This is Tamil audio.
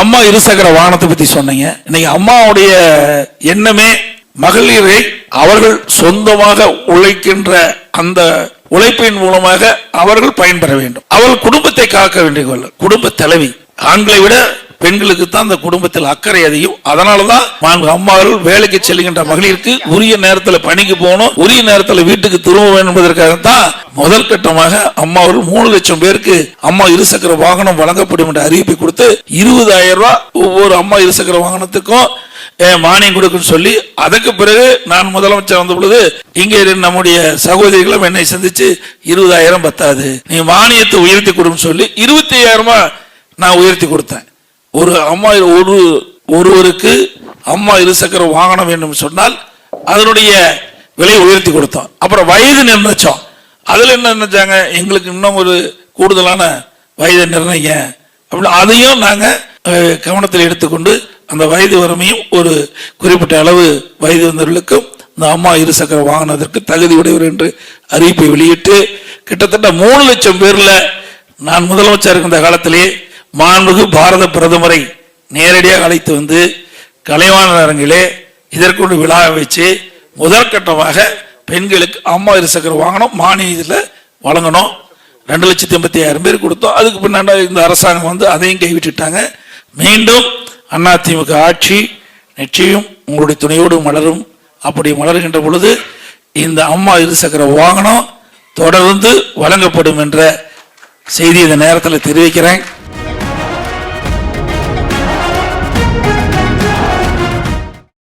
அம்மா இருசக்கர வாகனத்தை பத்தி சொன்னீங்க. இன்னைக்கு அம்மாவுடைய எண்ணமே மகளிரை அவர்கள் சொந்தமாக உழைக்கின்ற அந்த உழைப்பின் மூலமாக அவர்கள் பயன்பெற வேண்டும். அவர்கள் குடும்பத்தை காக்க வேண்டிய குடும்ப தலைவி. ஆண்களை விட பெண்களுக்கு தான் அந்த குடும்பத்தில் அக்கறை அதிகம். அதனாலதான் நான்கு அம்மாவர்கள் வேலைக்கு செல்கின்ற மகளிருக்கு உரிய நேரத்தில் பணிக்கு போகணும் உரிய நேரத்தில் வீட்டுக்கு திரும்ப வேண்டும் என்பதற்காகத்தான் முதல் கட்டமாக அம்மா மூணு லட்சம் பேருக்கு அம்மா இருசக்கர வாகனம் வழங்கப்படும் என்ற அறிவிப்பை கொடுத்து இருபதாயிரம் ரூபாய் ஒவ்வொரு அம்மா இருசக்கர வாகனத்துக்கும் மானியம் கொடுக்குன்னு சொல்லி அதுக்கு பிறகு நான் முதலமைச்சர் வந்த பொழுது இங்கே நம்முடைய சகோதரிகளும் என்னை சந்திச்சு இருபதாயிரம் பத்தாது. நீ மானியத்தை உயர்த்தி கொடுன்னு சொல்லி இருபத்தி ஐயாயிரமா நான் உயர்த்தி கொடுத்தேன். ஒரு அம்மா ஒரு ஒருவருக்கு அம்மா இருசக்கர வாகனம் வேண்டும் சொன்னால் அதனுடைய விலையை உயர்த்தி கொடுத்தோம் அப்புறம் வயது நிர்ணயிச்சோம் அதில் என்ன நினைச்சாங்க? எங்களுக்கு இன்னும் ஒரு கூடுதலான வயதை நிர்ணயிங்க. அப்படின்னு அதையும் நாங்கள் கவனத்தில் எடுத்துக்கொண்டு அந்த வயது வரமையும் ஒரு குறிப்பிட்ட அளவு வயது வந்தவர்களுக்கும் இந்த அம்மா இருசக்கர வாகனத்திற்கு தகுதி உடையவர் என்று அறிவிப்பை வெளியிட்டு கிட்டத்தட்ட மூணு லட்சம் பேரில் நான் முதலமைச்சர் இருக்கின்ற காலத்திலே மாண்புகு பாரத பிரதமரை நேரடியாக அழைத்து வந்து கலைவாணர் அரங்கிலே இதற்கொண்டு விழாவை வச்சு முதற்கட்டமாக பெண்களுக்கு அம்மா இருசக்கர வாகனம் மானியத்தில் வழங்கணும். ரெண்டு லட்சத்தி எண்பத்தி ஆயிரம் பேர் கொடுத்தோம். அதுக்கு பின்னாடி இந்த அரசாங்கம் வந்து அதையும் கைவிட்டுட்டாங்க. மீண்டும் அதிமுக ஆட்சி நிச்சயம் உங்களுடைய துணையோடு மலரும். அப்படி மலர்கின்ற பொழுது இந்த அம்மா இருசக்கர வாகனம் தொடர்ந்து வழங்கப்படும் என்ற செய்தி இந்த நேரத்தில் தெரிவிக்கிறேன்.